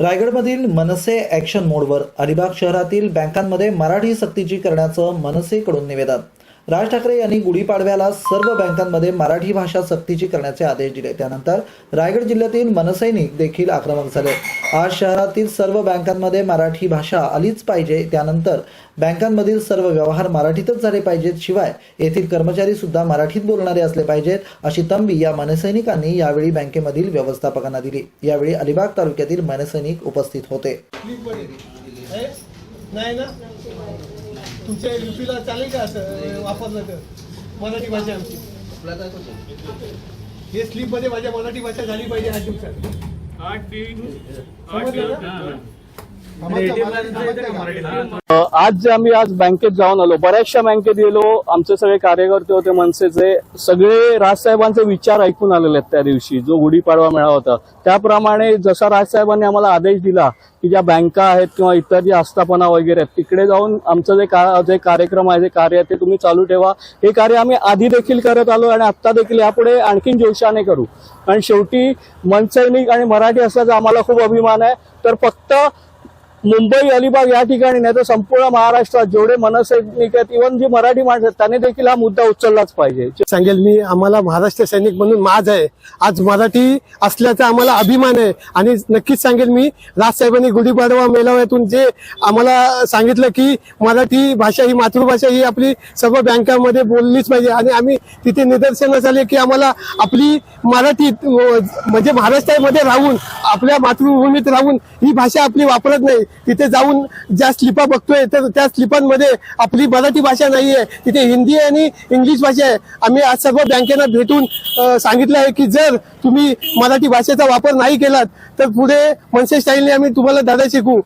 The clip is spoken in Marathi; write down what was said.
रायगडमधील मनसे ॲक्शन मोडवर अलिबाग शहरातील बँकांमध्ये मराठी सक्तीची करण्याचं मनसेकडून निवेदन. राज ठाकरे यांनी गुढीपाडव्याला सर्व बँकांमध्ये मराठी भाषा सक्तीची करण्याचे आदेश दिले. त्यानंतर रायगड जिल्ह्यातील मनसैनिक देखील आक्रमक झाले. आज शहरातील सर्व बँकांमध्ये मराठी भाषा आलीच पाहिजे. त्यानंतर बँकांमधील सर्व व्यवहार मराठीतच झाले पाहिजेत. शिवाय येथील कर्मचारी सुद्धा मराठीत बोलणारे असले पाहिजेत अशी तंबी या मनसैनिकांनी यावेळी बँकेमधील व्यवस्थापकांना दिली. यावेळी अलिबाग तालुक्यातील मनसैनिक उपस्थित होते. नाही ना? तुमच्या युपीला चालेल का असं? वापरलं तर? मराठी भाषा आमची. हे स्लीपमध्ये माझ्या मराठी भाषा झाली पाहिजे आठ दिवसात आठ आठ आज जे आम्ही आज बँकेत जाऊन आलो बऱ्याचशा बँकेत गेलो आमचे सगळे कार्यकर्ते होते मनसेचे सगळे राजसाहेबांचे विचार ऐकून आलेले आहेत त्या दिवशी जो गुढीपाडवा मेळा होता. त्याप्रमाणे जसा राजसाहेबांनी आम्हाला आदेश दिला की ज्या बँका आहेत किंवा इतर जे आस्थापना वगैरे आहेत तिकडे जाऊन आमचं जे का जे कार्यक्रम आहे जे कार्य आहे ते तुम्ही चालू ठेवा. हे कार्य आम्ही आधी देखील करत आलो आणि आत्ता देखील यापुढे आणखीन जोशाने करू. कारण शेवटी मनसैनिक आणि मराठी असल्याचा आम्हाला खूप अभिमान आहे. तर फक्त मुंबई अलिबाग या ठिकाणी नाही तर संपूर्ण महाराष्ट्रात जेवढे मनसैनिक आहेत इव्हन जी मराठी माणसं आहेत त्यांनी देखील हा मुद्दा उचललाच पाहिजे. सांगेल मी आम्हाला महाराष्ट्र सैनिक म्हणून माझ आहे. आज मराठी असल्याचा आम्हाला अभिमान आहे. आणि नक्कीच सांगेल मी राजसाहेबांनी गुढीपाडवा मेळाव्यातून जे आम्हाला सांगितलं की मराठी भाषा ही मातृभाषा ही आपली सर्व बँकांमध्ये बोललीच पाहिजे. आणि आम्ही तिथे निदर्शनास आले की आम्हाला आपली मराठी म्हणजे महाराष्ट्रामध्ये राहून आपल्या मातृभूमीत राहून ही भाषा आपली वापरत नाही. तिथे जाऊन ज्या स्लिपा बघतोय तर त्या स्लिपांमध्ये आपली मराठी भाषा नाही आहे तिथे हिंदी आणि इंग्लिश भाषा आहे. आम्ही आज सर्व बँकेना भेटून सांगितलं आहे की जर तुम्ही मराठी भाषेचा वापर नाही केलात तर पुढे मनसे स्टाईलने आम्ही तुम्हाला धडा शिकू.